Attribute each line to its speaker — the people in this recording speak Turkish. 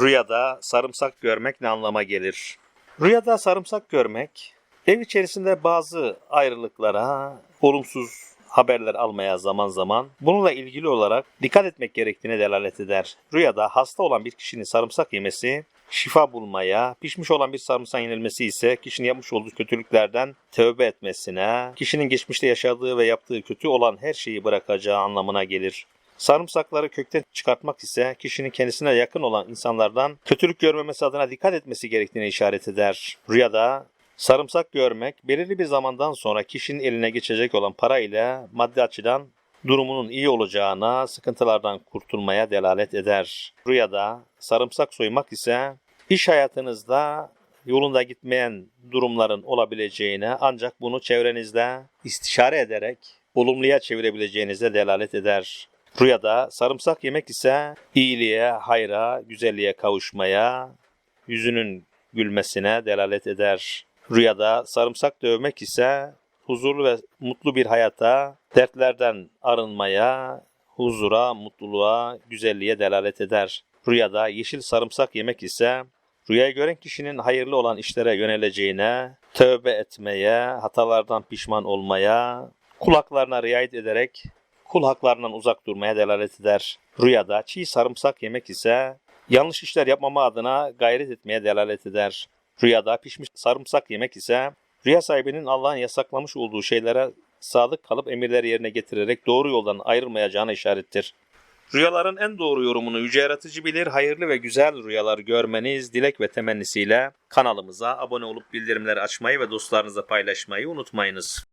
Speaker 1: Rüyada sarımsak görmek ne anlama gelir? Rüyada sarımsak görmek, ev içerisinde bazı ayrılıklara, olumsuz haberler almaya zaman zaman bununla ilgili olarak dikkat etmek gerektiğine delalet eder. Rüyada hasta olan bir kişinin sarımsak yemesi, şifa bulmaya, pişmiş olan bir sarımsak yenilmesi ise kişinin yapmış olduğu kötülüklerden tövbe etmesine, kişinin geçmişte yaşadığı ve yaptığı kötü olan her şeyi bırakacağı anlamına gelir. Sarımsakları kökten çıkartmak ise kişinin kendisine yakın olan insanlardan kötülük görmemesi adına dikkat etmesi gerektiğine işaret eder. Rüyada sarımsak görmek belirli bir zamandan sonra kişinin eline geçecek olan para ile maddi açıdan durumunun iyi olacağına, sıkıntılardan kurtulmaya delalet eder. Rüyada sarımsak soymak ise iş hayatınızda yolunda gitmeyen durumların olabileceğine ancak bunu çevrenizde istişare ederek olumluya çevirebileceğinize delalet eder. Rüyada sarımsak yemek ise iyiliğe, hayra, güzelliğe kavuşmaya, yüzünün gülmesine delalet eder. Rüyada sarımsak dövmek ise huzurlu ve mutlu bir hayata, dertlerden arınmaya, huzura, mutluluğa, güzelliğe delalet eder. Rüyada yeşil sarımsak yemek ise rüyayı gören kişinin hayırlı olan işlere yöneleceğine, tövbe etmeye, hatalardan pişman olmaya, kulaklarına riayet ederek kul haklarından uzak durmaya delalet eder. Rüyada çiğ sarımsak yemek ise yanlış işler yapmama adına gayret etmeye delalet eder. Rüyada pişmiş sarımsak yemek ise rüya sahibinin Allah'ın yasaklamış olduğu şeylere sadık kalıp emirleri yerine getirerek doğru yoldan ayrılmayacağına işarettir. Rüyaların en doğru yorumunu Yüce Yaratıcı bilir. Hayırlı ve güzel rüyalar görmeniz dilek ve temennisiyle kanalımıza abone olup bildirimleri açmayı ve dostlarınızla paylaşmayı unutmayınız.